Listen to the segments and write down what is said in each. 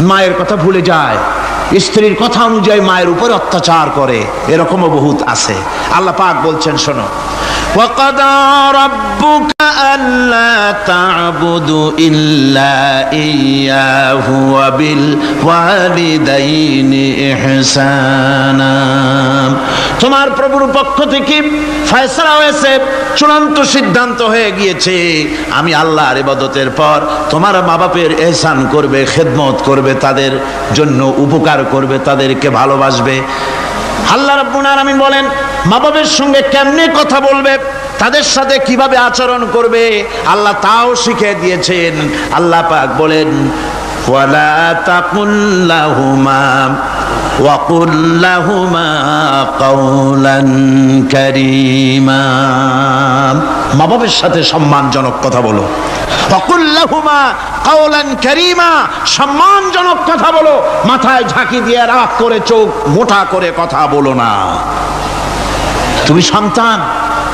মায়ের কথা ভুলে যায়। স্ত্রীর কথা অনুযায়ী মায়ের উপর অত্যাচার করে। এরকমও বহুত আছে। আল্লাহ পাক বলছেন, শোনো وقضى ربك ألا تعبدوا إلا إياه وبالوالدين إحسانا তোমার প্রভুর পক্ষ থেকে ফয়সলা হয়েছে চূড়ান্ত সিদ্ধান্ত হয়ে গিয়েছে আমি আল্লাহর ইবাদতের পর তোমার মা বাপের এহসান করবে খেদমত করবে তাদের জন্য উপকার করবে তাদেরকে ভালোবাসবে আল্লাহ রাব্বুল আলামিন বলেন, মা বাবের সঙ্গে কেমনে কথা বলবে? তাদের সাথে কীভাবে আচরণ করবে? আল্লাহ তাও শিখিয়ে দিয়েছেন। আল্লাহ পাক বলেন ওয়ালা তাকুল্লাহুমা وقل لهما قولا كريما মা বাবার সাথে সম্মানজনক কথা বলো وقل لهما قولا كريما সম্মানজনক কথা বলো মাথায় ঝাঁকি দিয়ে রাগ করে চোখ মোটা করে কথা বলো না তুমি সন্তান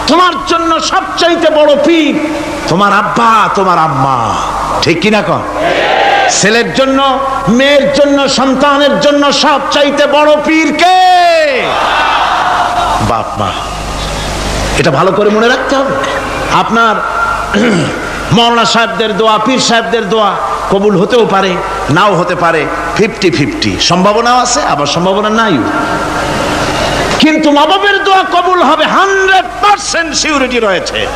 তোমার জন্য সবচাইতে বড় পীর তোমার আব্বা তোমার আম্মা ঠিক কিনা কন ছেলের জন্য, মেয়ের জন্য, সন্তানের জন্য সব চাইতে বড় পীর কে? বাপ মা। এটা ভালো করে মনে রাখতে হবে। আপনার মৌলানা সাহেবদের দোয়া, পীর সাহেবদের দোয়া কবুল হতেও পারে, নাও হতে পারে। Fifty fifty. সম্ভাবনাও আছে, আবার সম্ভাবনা নাই কিন্তু মা দোয়া কবুল হবে হান্ড্রেড পার্সেন্ট সিউরিটি রয়েছে।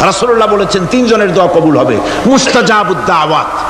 রাসূলুল্লাহ বলেছেন, তিনজনের দোয়া কবুল হবে। মুস্তাজাবুদ্দা আওয়াত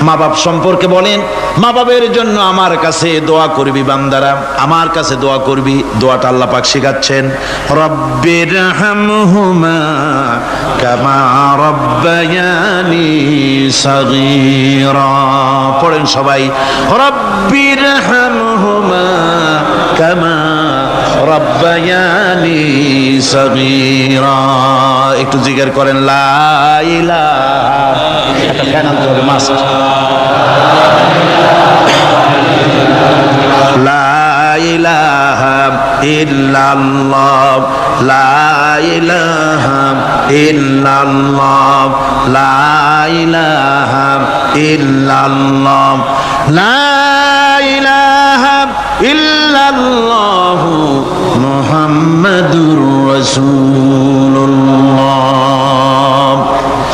মা বাপ সম্পর্কে বলেন, মা বাবের জন্য আমার কাছে দোয়া করবি বান্দারা, আমার কাছে দোয়া করবি, দোয়াটা আল্লাহ পাক শেখাচ্ছেন। রব্বির হামহুমা কামা রব্বায়ানি সাগীরা। পড়েন সবাই রব্বির হামহুমা কামা রব্বায়ানি সাগীরা। একটু জিজ্ঞের করেন, লা ইলাহা একটা ফ্যান আনতে হবে মাস্ক লা ইলাহা ইল্লাল্লাহ, লা ইলাহা ইল্লাল্লাহ, লা ইলাহা ইল্লাল্লাহ। লা ইল্লাল্লাহ মুহাম্মাদুর রাসূলুল্লাহ।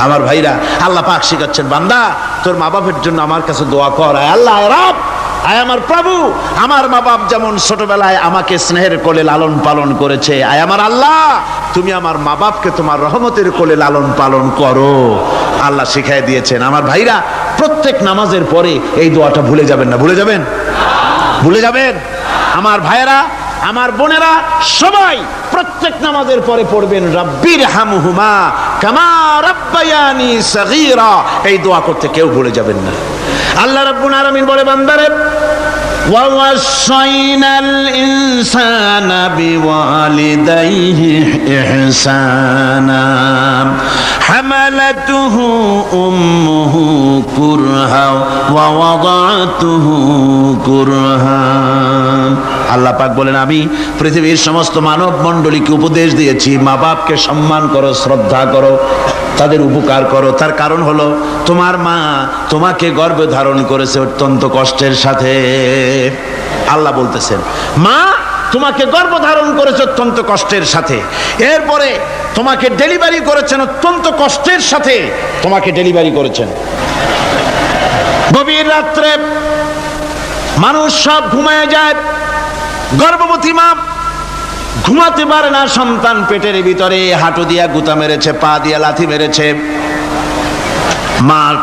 আমার ভাইরা, আল্লাহ পাক শিখাচ্ছেন, বান্দা, তোর মা বাপের জন্য আমার কাছে দোয়া কর। আল্লাহ রব। আয় আমার প্রভু। আমার মা বাপ যেমন ছোটবেলায় আমাকে স্নেহের কোলে লালন পালন করেছে, আয় আমার আল্লাহ। তুমি আমার মা বাপকে তোমার রহমতের কোলে লালন পালন করো। আল্লাহ শিখাই দিয়েছেন। আমার ভাইরা, প্রত্যেক নামাজের পরে এই দোয়াটা ভুলে যাবেন না। ভুলে যাবেন? ভুলে যাবেন? আমার ভাইয়েরা, আমার বোনেরা, সবাই প্রত্যেক নামাজের পরে পড়বেন রব্বির হামহুমা কামা রব্বায়ানি সাগীরা। এই দোয়া করতে কেউ ভুলে যাবেন না। আল্লাহ রাব্বুল আলামিন বলে, বান্দারে ووصينا الإنسان بوالديه إحسانا. حملته أمه كرها ووضعته كرها. আল্লাহ পাক বলেন, আমি পৃথিবীর সমস্ত মানব মণ্ডলীকে উপদেশ দিয়েছি। মা বাপকে সম্মান করো, শ্রদ্ধা করো, তাদের উপকার করো। তার কারণ হলো, তোমার মা তোমাকে গর্ভে ধারণ করেছে অত্যন্ত কষ্টের সাথে। আল্লাহ বলতেছেন, মা তোমাকে গর্ভ ধারণ করেছে অত্যন্ত কষ্টের সাথে। এরপরে তোমাকে ডেলিভারি করেছেন অত্যন্ত কষ্টের সাথে। তোমাকে ডেলিভারি করেছেন। গভীর রাত্রে মানুষ সব ঘুমায় যায়। গর্ভবতী মা, ঘুমাতে পারে না সন্তান পেটের ভিতরে, হাঁটু দিয়া গুতা মেরেছে, পা দিয়া লাথি মেরেছে। মা,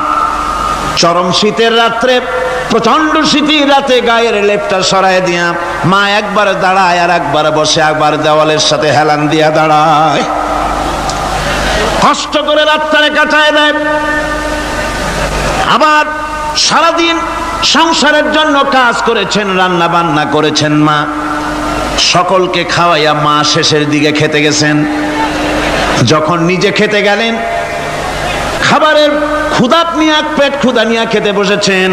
চরম শীতের রাত্রে প্রচণ্ড শীতের রাতে গায়ের লেপটা সরায় দিয়া, মা একবার দাঁড়ায় আর একবার বসে, একবার দেওয়ালের সাথে হেলান দিয়া দাঁড়ায়। কষ্ট করে রাত্রে কাটায় দেয়। আবার সারাদিন সংসারের জন্য কাজ করেছেন, রান্না বান্না করেছেন মা। সকলকে খাওয়াইয়া মা শেষের দিকে খেতে গেছেন। যখন নিজে খেতে গেলেন, খাবারের ক্ষুদাত নিয়ে, পেট ক্ষুদা নিয়ে খেতে বসেছেন।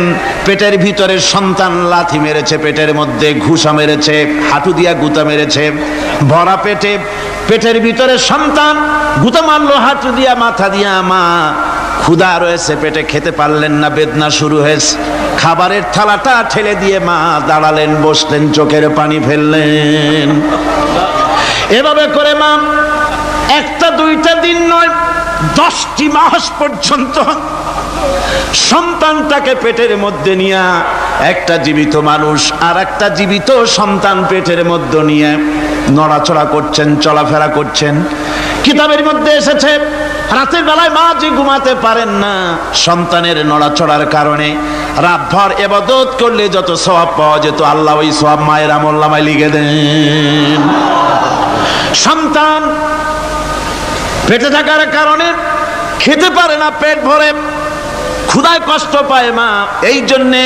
পেটের ভিতরে সন্তান লাথি মেরেছে, পেটের মধ্যে ঘুষা মেরেছে, হাঁটু দিয়া গুতা মেরেছে। ভরা পেটে, পেটের ভিতরে সন্তান গুতা মারলো, হাঁটু দিয়া, মাথা দিয়া মা ক্ষুধা রয়েছে, পেটে খেতে পারলেন না, বেদনা শুরু হয়েছে। খাবারের থালাটা ঠেলে দিয়ে মা দাঁড়ালেন, বসলেন, চোখের পানি ফেললেন। এভাবে করে মা, একটা দুইটা দিন নয়, দশটি মাস পর্যন্ত সন্তানটাকে পেটের মধ্যে নিয়ে, একটা জীবিত মানুষ আর একটা জীবিত সন্তান পেটের মধ্যে নিয়ে নড়াচড়া করছেন, চলাফেরা করছেন। কিতাবের মধ্যে এসেছে, রাতের বেলায় মা যে ঘুমাতে পারেন না, সন্তানের নড়াচড়ার কারণে রাতভর এবাদত করলে যত সওয়াব পাওয়া যেত, আল্লাহ ওই সওয়াব মায়ের আমল্লামায় লিখে দেন। সন্তান পেটে থাকার কারণে খেতে পারে না, পেট ভরে। ক্ষুদায় কষ্ট পায় মা। এই জন্যে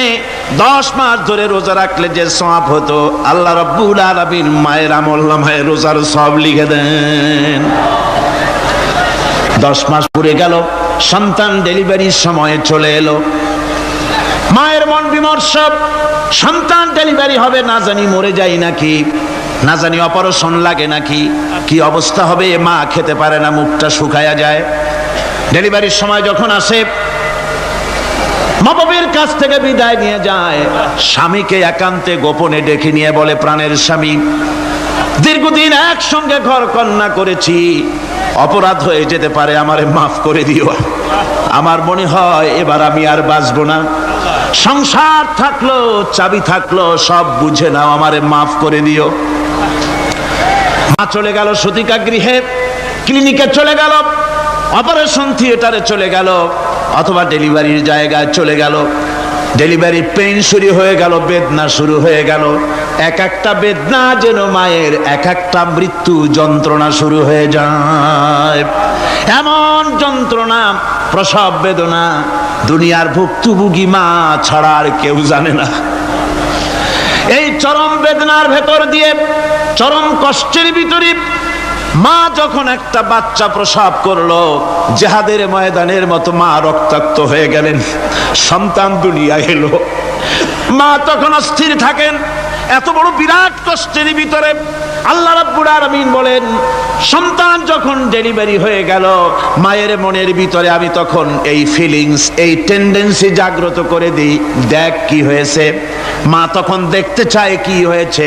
দশ মাস ধরে রোজা রাখলে যে সব হতো, আল্লাহ রব্বুল আলমিন মায়ের আমল্লা মায়ের রোজার সব লিখে দেন। দশ মাস পুরে গেল, সন্তান ডেলিভারির সময়ে চলে এলো। মায়ের মন বিমর্ষ, সন্তান ডেলিভারি হবে না জানি মরে যাই নাকি, না জানি অপারেশন লাগে নাকি, কি অবস্থা হবে, মা খেতে পারে না, মুখটা শুকায়া যায়। ডেলিভারির সময় যখন আসে মা বাবের কাছ থেকে বিদায় নিয়ে যায়। স্বামীকে একান্তে গোপনে ডেকে নিয়ে বলে, প্রাণের স্বামী, দীর্ঘদিন একসঙ্গে ঘর কন্যা করেছি। অপরাধ হয়ে যেতে পারে, আমারে মাফ করে দিও। আমার মনে হয় এবার আমি আর বাঁচবো না। সংসার থাকল, চাবি থাকল, সব বুঝে নাও, আমারে মাফ করে দিও। মা চলে গেল সতিকা গৃহে ক্লিনিকে চলে গেল, অপারেশন থিয়েটারে চলে গেল। অথবা ডেলিভারির জায়গায় চলে গেল। ডেলিভারি পেইন শুরু হয়ে গেল, বেদনা শুরু হয়ে গেল। এক একটা বেদনা যেন মায়ের, এক একটা মৃত্যু যন্ত্রণা শুরু হয়ে যায়। এমন যন্ত্রণা, প্রসব বেদনা, দুনিয়ার ভুক্তভোগী মা ছাড়া আর কেউ জানে না। এই চরম বেদনার ভেতর দিয়ে, চরম কষ্টের ভিতরে মা যখন একটা বাচ্চা প্রসাব করল, জেহাদের ময়দানের মতো মা রক্তাক্ত হয়ে গেলেন, সন্তান দুনিয়া এলো। মা তখন অস্থির থাকেন, এত বড় বিরাট কষ্টের ভিতরে আল্লাহ রাব্বুল আলামিন বলেন, সন্তান যখন ডেলিভারি হয়ে গেল, মায়ের মনের ভিতরে আমি তখন এই ফিলিংস এই টেন্ডেন্সি জাগ্রত করে দিই, দেখ কি হয়েছে। মা তখন দেখতে চায় কি হয়েছে।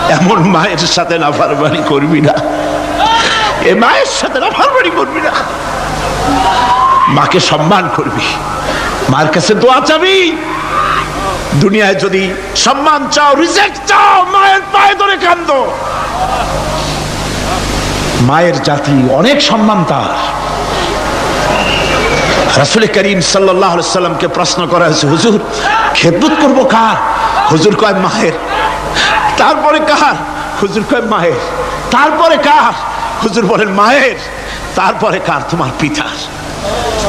এমন মায়ের সাথে নাফরমানি করবি না। এ মায়ের সাথে নাফরমানি করবি না। মাকে সম্মান করবি। মার কাছে দোয়া চাবি। দুনিয়ায় যদি সম্মান চাও রিজেক্ট চাও, মায়ের পায়ে ধরে কান্দ মায়ের জাতি অনেক সম্মান তার। রাসুল করিম সাল্লাহ সাল্লামকে প্রশ্ন করা হয়েছে, হুজুর, খেদমত করব কার? হুজুর কয়, মায়ের। তারপরে কার হুজুর কয় মায়ের তারপরে কার হুজুর বলেন মায়ের তারপরে কার? তোমার পিতার।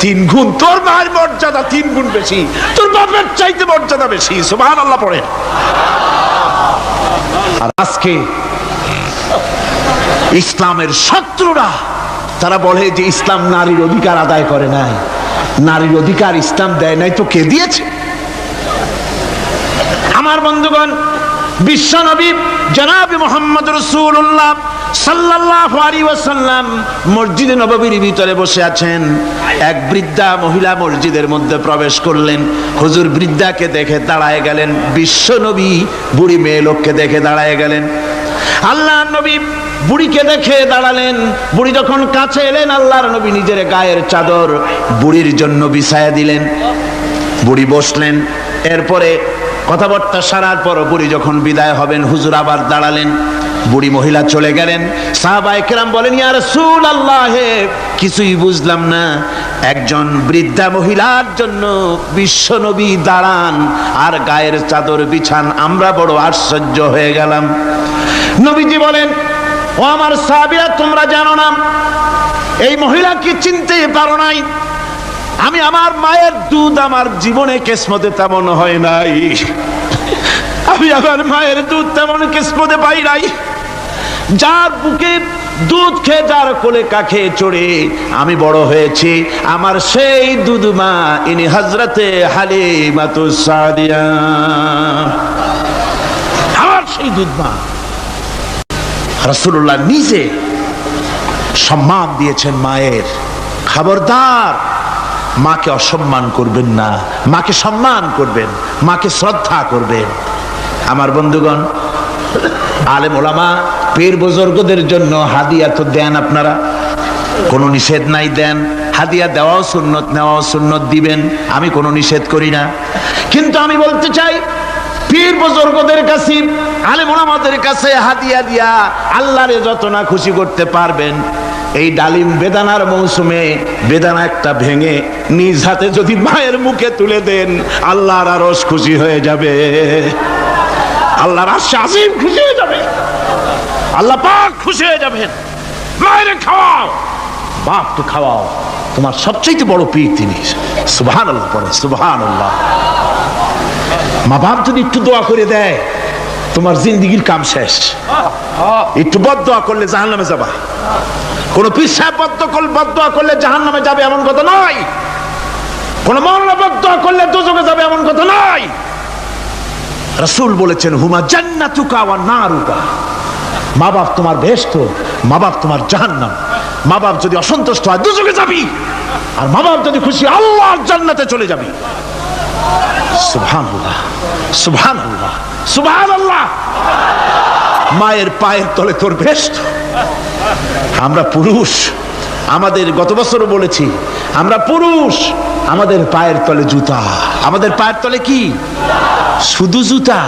তিন গুণ তোর মায়ের মর্যাদা তিন গুণ বেশি। তোর বাপের চাইতে মর্যাদা বেশি। সুবহান আল্লাহ পড়েন। আর আজকে ইসলামের শত্রুরা, তারা বলে যে ইসলাম নারীর অধিকার আদায় করে নাই। নারীর অধিকার ইসলাম দেয় নাই তো কে দিয়েছে? আমার বন্ধুগণ বিশ্বনবী জনাবি মোহাম্মদ রসুল্লাহ সাল্লাল্লাহু আলাইহি ওয়াসাল্লাম মসজিদে নববীর ভিতরে বসে আছেন। এক বৃদ্ধা মহিলা মসজিদের মধ্যে প্রবেশ করলেন। হুজুর বৃদ্ধাকে দেখে দাঁড়ায় গেলেন। বিশ্ব নবী বুড়ি মেয়ে লোককে দেখে দাঁড়ায় গেলেন। আল্লাহ নবী বুড়িকে দেখে দাঁড়ালেন। বুড়ি যখন কাছে এলেন, আল্লাহর নবী নিজের গায়ের চাদর বুড়ির জন্য বিছায়া দিলেন। বুড়ি বসলেন। এরপরে কথাবার্তা সারার পর বুড়ি যখন বিদায় হবেন, হুজুর আবার দাঁড়ালেন। বুড়ি মহিলা চলে গেলেন। সাহাবা একরাম বলেন, ইয়া রাসূল আল্লাহ কিছুই বুঝলাম না। একজন বৃদ্ধা মহিলার জন্য বিশ্ব নবী দাঁড়ান, আর গায়ের চাদর বিছান। আমরা বড় আশ্চর্য হয়ে গেলাম। নবীজি বলেন, ও আমার সাহাবীরা, তোমরা জানো না, এই মহিলাকে চিনতে পারো নাই। আমি আমার মায়ের দুধ আমার জীবনে কেসমতে তেমন হয় নাই। আমি আমার মায়ের দুধ তেমন কিসমতে পাই নাই। যার বুকে দুধ খেয়ে, যার কোলে কাখে চড়ে আমি বড় হয়েছি। আমার সেই দুধ মা, ইনি হজরতে হালিমাতু সাদিয়া। আমার সেই দুধ মা। রসুল্লাহ নিজে সম্মান দিয়েছেন মায়ের। খবরদার মাকে অসম্মান করবেন না, মাকে সম্মান করবেন, মাকে শ্রদ্ধা করবেন। আমার বন্ধুগণ, আলেম ওলামা, পীর বুজুর্গদের জন্য হাদিয়া তো দেন আপনারা। কোনো নিষেধ নাই দেন। হাদিয়া দেওয়াও সুন্নত, নেওয়াও সুন্নত দিবেন। আমি কোনো নিষেধ করি না। কিন্তু আমি বলতে চাই, পীর বুজুর্গদের কাছে, আলেম ওলামাদের কাছে হাদিয়া দিয়া আল্লাহরে যত না খুশি করতে পারবেন এই ডালিম বেদানার মৌসুমে বেদানা একটা ভেঙে নিজ হাতে যদি মায়ের মুখে তুলে দেন, আল্লাহর আরস খুশি হয়ে যাবে। আল্লাহর আশা আসিম খুশি হয়ে যাবে। আল্লাহ পাক খুশি হয়ে যাবেন। মায়ের খাওয়াও। বাপ তো খাওয়াও। তোমার সবচেয়ে বড় পীর তিনি। সুবহান আল্লাহ পড়ে। সুবহান আল্লাহ মা বাপ যদি একটু দোয়া করে দেয় তোমার জিন্দিগির কাম শেষ। একটু বদ দোয়া করলে জাহান নামে যাবা। কোন করলে বদোয়া জাহান নামে যাবে এমন কথা নয়। কোন বদোয়া করলে দুজকে যাবে এমন কথা নয়। রসুল বলেছেন, হুমা জান্নাতুকা ওয়া নারুকা। মা বাপ তোমার বেহেশত মা বাপ তোমার জাহান্নাম। মা বাপ যদি অসন্তুষ্ট হয় দুজকে যাবি। আর মা বাপ যদি খুশি, আল্লাহর জান্নাতে চলে যাবি। সুবহানাল্লাহ সুবহানাল্লাহ। মায়ের পায়ের তলে তোর বেহেশত আমরা পুরুষ, আমাদের গত বছরও বলেছি, আমরা পুরুষ, আমাদের পায়ের তলে জুতা। আমাদের পায়ের তলে কি? শুধু জুতা।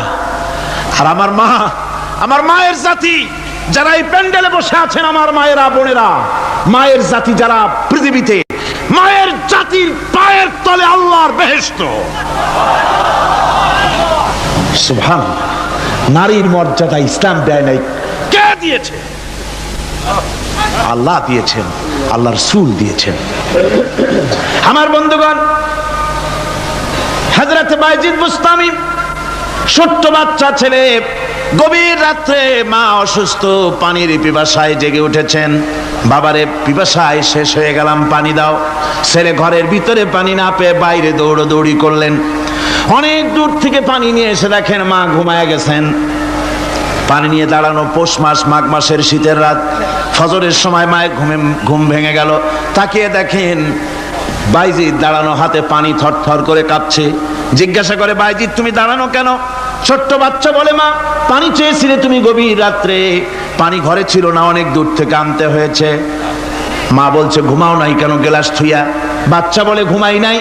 আর আমার মা, আমার মায়ের জাতি, যারা এই প্যান্ডেলে বসে আছেন আমার মায়েরা, বোনেরা, মায়ের জাতি যারা পৃথিবীতে, মায়ের জাতির পায়ের তলে আল্লাহর বেহেস্ত সুভান নারীর মর্যাদা ইসলাম দেয় নাই। কে দিয়েছে? আল্লাহ দিয়েছেন আল্লাহর সুল দিয়েছেন। আমার বন্ধুগণ হাজরত বাইজিদ বুস্তামি, ছোট্ট বাচ্চা ছেলে, গভীর রাত্রে মা অসুস্থ, পানির পিপাসায় জেগে উঠেছেন। বাবারে, পিপাসায় শেষ হয়ে গেলাম, পানি দাও। ছেলে ঘরের ভিতরে পানি না পেয়ে বাইরে দৌড়দৌড়ি করলেন। অনেক দূর থেকে পানি নিয়ে এসে দেখেন মা ঘুমায় গেছেন। পানি নিয়ে দাঁড়ানো পৌষ মাস, মাঘ মাসের শীতের রাত। ফজরের সময় মায়ের ঘুমে ঘুম ভেঙে গেল। তাকিয়ে দেখেন বাইজিৎ দাঁড়ানো হাতে পানি থরথর করে কাঁপছে। জিজ্ঞাসা করে বাইজিৎ তুমি দাঁড়ানো কেন? ছোট্ট বাচ্চা বলে, মা, পানি চেয়েছিলে তুমি গভীর রাত্রে। পানি ঘরে ছিল না, অনেক দূর থেকে আনতে হয়েছে। মা বলছে, ঘুমাও নাই কেন গেলাস থুইয়া? বাচ্চা বলে, ঘুমাই নাই।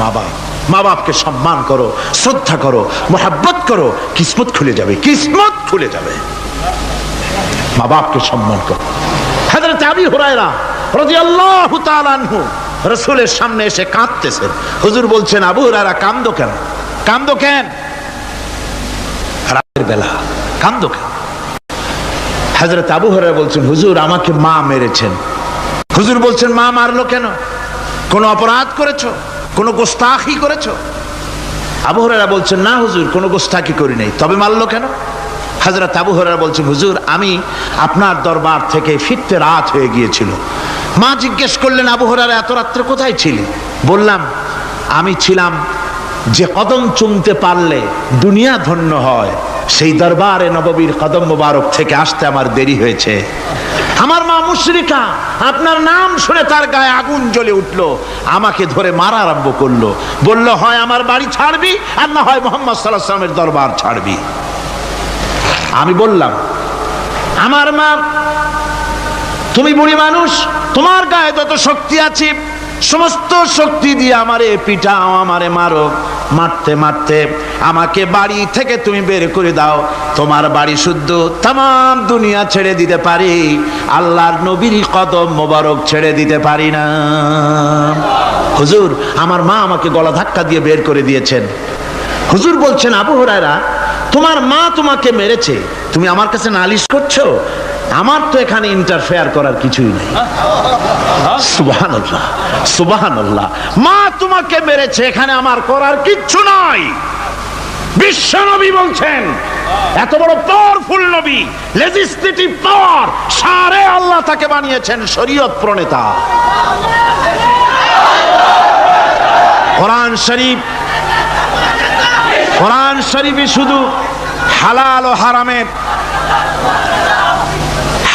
মা বাপ মা বাপকে সম্মান করো, শ্রদ্ধা করো, মোহাব্বত করো, কিসমত খুলে যাবে, কিসমত খুলে যাবে। মা বাপকে সম্মান করো। হাজরত আবি হুরায়রা রাদিয়াল্লাহু তাআলা আনহু রাসূলের সামনে এসে কাঁদতেছেন হুজুর বলছেন, আবু হুরায়রা, কান্দো কেন? কান্দো কেন? রাতের বেলা কান্দো কেন? হাজরত আবু হুরায়রা বলছেন, হুজুর, আমাকে মা মেরেছেন। হুজুর বলছেন, মা মারলো কেন? কোনো অপরাধ করেছ? কোনো গোস্তাখি করেছ? আবু হুরায়রা বলছেন না হুজুর, কোনো গোস্তাখি করি নাই। তবে মারলো কেন? হাজরত আবু বলছেন হুজুর, আমি আপনার দরবার থেকে ফিরতে রাত হয়ে গিয়েছিল। মা জিজ্ঞেস করলেন, আবু এত রাত্রে কোথায় ছিলি? বললাম, আমি ছিলাম যে কদম চুমতে পারলে দুনিয়া ধন্য হয়। সেই দরবারে নববীর কদম মোবারক থেকে আসতে আমার দেরি হয়েছে। আমার মা মুশ্রিকা, আপনার নাম শুনে তার গায়ে আগুন জ্বলে উঠল, আমাকে ধরে মারা আরম্ভ করল। বলল, হয় আমার বাড়ি ছাড়বি আর না হয় মোহাম্মদ সাল্লাহ দরবার ছাড়বি। আমি বললাম, আমার মা, তুমি বুড়ি মানুষ, তোমার গায়ে যত শক্তি আছে সমস্ত শক্তি দিয়ে আমারে পিটাও, আমারে মারো। মারতে মারতে আমাকে বাড়ি থেকে তুমি বের করে দাও। তোমার বাড়ি শুদ্ধ তাম দুনিয়া ছেড়ে দিতে পারি। আল্লাহর নবীর কদম মোবারক ছেড়ে দিতে পারি না। হুজুর, আমার মা আমাকে গলা ধাক্কা দিয়ে বের করে দিয়েছেন। হুজুর বলছেন, আবু তোমার মা তোমাকে মেরেছে। তুমি আমার কাছে নালিশ করছ? আমার তো এখানে ইন্টারফেয়ার করার কিছুই নেই। সুবাহান আল্লাহ মা তোমাকে মেরেছে, এখানে আমার করার কিচ্ছু নাই। বিশ্ব নবী বলছেন, এত বড় পাওয়ারফুল নবী লেজিসলেটিভ পাওয়ার সারে আল্লাহ তাকে বানিয়েছেন শরীয়ত প্রণেতা। কোরআন শরীফ, কোরআন শরীফে শুধু হালাল ও হারামের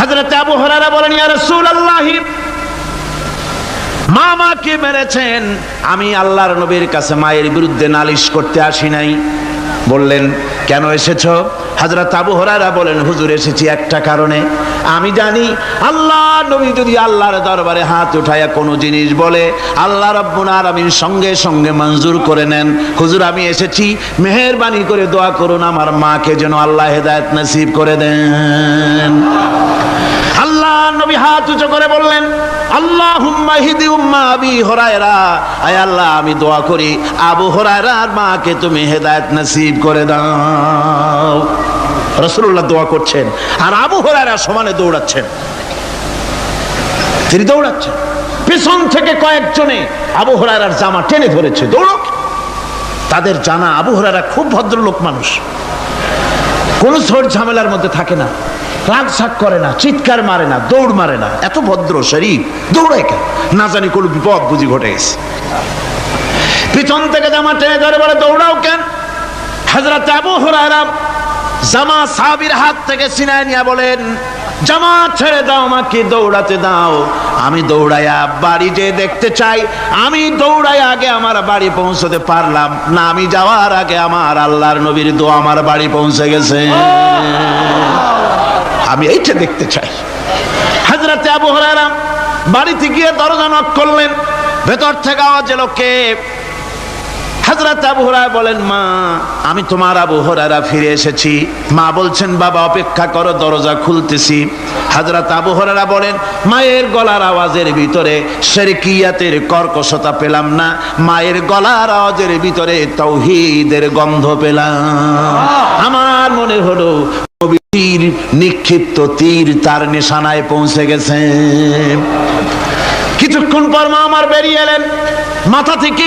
হাজরত আবু হরারা বলেন, ইয়া রাসূলুল্লাহ মা কে মেরেছেন? আমি আল্লাহর নবীর কাছে মায়ের বিরুদ্ধে নালিশ করতে আসি নাই। বললেন, কেন এসেছ? হাজরত আবু হরারা বলেন, হুজুর, এসেছি একটা কারণে। আমি জানি আল্লাহ, নবী যদি আল্লাহর দরবারে হাত উঠায়া কোনো জিনিস বলে, আল্লাহ রব্বুল আলামিন সঙ্গে সঙ্গে মঞ্জুর করে নেন। হুজুর, আমি এসেছি, মেহেরবানি করে দোয়া করুন, আমার মাকে যেন আল্লাহ হেদায়েত নসিব করে দেন। আল্লাহ নবী হাত উঁচু করে বললেন আল্লাহ হিদি উম্মা আবি হরায়রা। আয় আল্লাহ, আমি দোয়া করি, আবু হরায়রার মাকে তুমি নসিব করে দাও। রসুল্লাহ দোয়া করছেন, আর আবু হরায়রা সমানে দৌড়াচ্ছেন। তিনি দৌড়াচ্ছেন। পেছন থেকে কয়েকজনে আবু হরায়রার জামা টেনে ধরেছে দৌড়ো তাদের জানা আবু হরায়রা খুব ভদ্রলোক মানুষ। কোন ঝামেলার মধ্যে থাকে না। রাগ শাক করে না, চিৎকার মারে না, দৌড় মারে না। এত ভদ্র শরীর দৌড়ায় কেন? না জানি কোনো বিপদ বুঝি ঘটে গেছে। পিছন থেকে জামা টেনে ধরে বলে, দৌড়াও কেন? হাজরত আবু হুরায়রা জামা সাবির হাত থেকে ছিনায় নিয়ে বলেন, জামা ছেড়ে দাও আমাকে, দৌড়াতে দাও। আমি দৌড়াইয়া বাড়ি যে দেখতে চাই। আমি দৌড়াই আগে আমার বাড়ি পৌঁছতে পারলাম না। আমি যাওয়ার আগে আমার আল্লাহর নবীর দোয়া আমার বাড়ি পৌঁছে গেছে। আমি এইটা দেখতে চাই। হাজরাতে আবু হরারা বাড়িতে গিয়ে দরজা নক করলেন, ভেতর থেকে আওয়াজ এলো, কে? হাজরাত আবু হরারা বলেন, মা, আমি তোমার আবু হরারা ফিরে এসেছি। মা বলছেন, বাবা, অপেক্ষা করো, দরজা খুলতেছি। হাজরাত আবু হরারা বলেন, মায়ের গলার আওয়াজের ভিতরে শেরকিয়াতের কর্কশতা পেলাম না। মায়ের গলার আওয়াজের ভিতরে তৌহিদের গন্ধ পেলাম। আমার মনে হলো তীর, নিক্ষিপ্ত তীর তার নিশানায় পৌঁছে গেছে। কিছুক্ষণ পর মা আমার বেরিয়ে এলেন। মাথা থেকে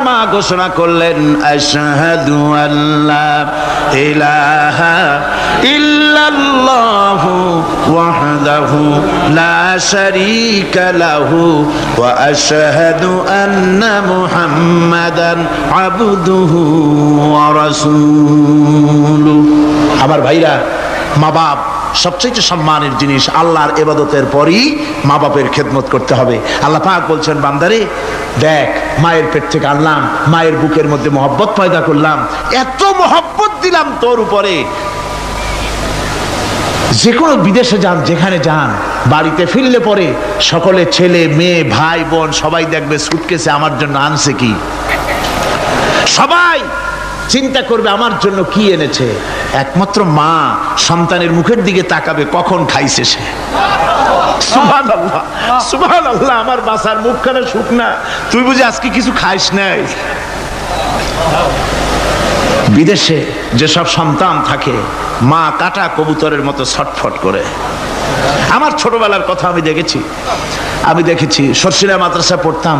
মা ঘোষণা করলেন, আশহাদু আল্লাহ ইলাহা ইল্লাল্লাহু ওয়াহদাহু লা শারীকা লাহু ওয়া আশহাদু আন্না আমার ভাইরা মা বাপ সবচেয়ে সম্মানের জিনিস আল্লাহর এবাদতের পরই মা বাপের খেদমত করতে হবে। আল্লাহ পাক বলছেন, বান্দারে, দেখ, মায়ের পেট থেকে আনলাম, মায়ের বুকের মধ্যে মহব্বত পয়দা করলাম, এত মহব্বত দিলাম তোর উপরে। যে কোনো বিদেশে যান, যেখানে যান, বাড়িতে ফিরলে পরে সকলে ছেলে, মেয়ে, ভাই, বোন, সবাই দেখবে সুটকেসে আমার জন্য আনছে কি? সবাই চিন্তা করবে আমার জন্য কি এনেছে? একমাত্র মা সন্তানের মুখের দিকে তাকাবে, কখন খাইছে সে? আমার বাসার মুখখানা শুকনা। তুই বুঝি আজকে কিছু খাইস নাই? বিদেশে যেসব সন্তান থাকে, মা কাটা কবুতরের মতো ছটফট করে। আমার ছোটবেলার কথা আমি দেখেছি। আমি দেখেছি সর্ষিরা মাদ্রাসা পড়তাম।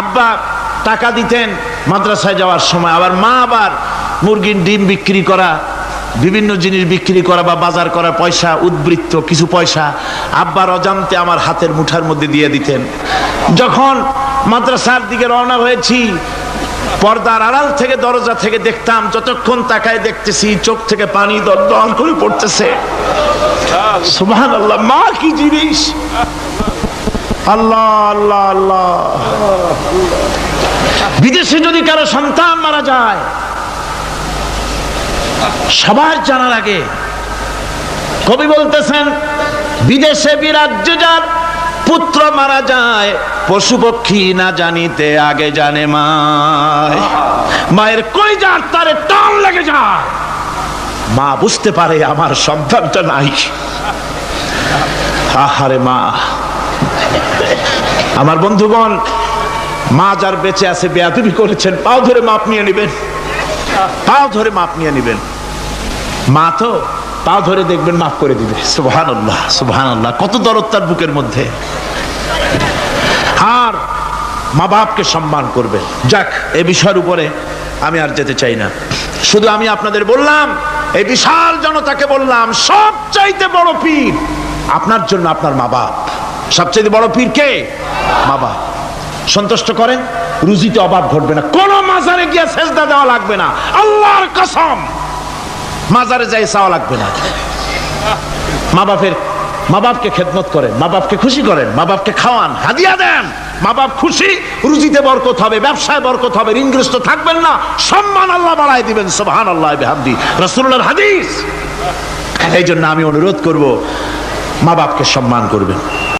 আব্বা টাকা দিতেন মাদ্রাসায় যাওয়ার সময়। আবার মা আবার মুরগির ডিম বিক্রি করা, বিভিন্ন জিনিস বিক্রি করা বা বাজার করা, পয়সা, উদ্বৃত্ত, কিছু পয়সা আব্বার অজান্তে আমার হাতের মুঠার মধ্যে দিয়ে দিতেন। যখন মাদ্রাসার দিকে রওনা হয়েছি, পর্দার আড়াল থেকে দরজা থেকে দেখতাম, যতক্ষণ তাকায় দেখতেছি চোখ থেকে পানি দর করে পড়তেছে। সুবহান আল্লাহ মা কি জিনিস? আল্লাহ আল্লাহ আল্লাহ। বিদেশে যদি কারও সন্তান মারা যায়, সবার জানার আগে কবি বলতেছেন, বিদেশে বিরাজ্য যার, পুত্র মারা যায়, পশু পক্ষী না জানিতে আগে জানে মায়। মায়ের কই যার তারে টান লেগে যায়। মা বুঝতে পারে আমার সন্তানটা নাই। আহারে মা। আমার বন্ধুগণ, মা যার বেঁচে আছে বেয়াদবি করেছেন, পাও ধরে মাপ নিয়ে নেবেন। পাও ধরে মাপ নিয়ে নেবেন। মা তো পাও ধরে দেখবেন মাফ করে দিবে। সুবহান আল্লাহ সুবহান আল্লাহ কত দরদ তার বুকের মধ্যে। আর মা বাপকে সম্মান করবে। যাক, এ বিষয়ের উপরে আমি আর যেতে চাই না। শুধু আমি আপনাদের বললাম, এই বিশাল জনতাকে বললাম, সবচাইতে বড় পীর আপনার জন্য আপনার মা বাপ। সবচাইতে বড় পীর কে? বাবা। সন্তুষ্ট করেন, রুজিতে অভাব ঘটবে না। কোন মাজারে গিয়ে সেজদা দেওয়া লাগবে না। আল্লাহর কসম। মাজারে যাই চাওয়া লাগবে না। মা বাপের, মা বাপকে খেদমত করেন, মা বাপকে খুশি করেন, মা বাপকে খাওয়ান, হাদিয়া দেন। মা বাপ খুশি, রুজিতে বরকত হবে, ব্যবসায় বরকত হবে, ঋণগ্রস্ত থাকবেন না। সম্মান আল্লাহ বাড়াই দিবেন সুবহান আল্লাহ বিহামদি। রাসূলুল্লাহর হাদিস। এই জন্য আমি অনুরোধ করব, মা বাপকে সম্মান করবেন।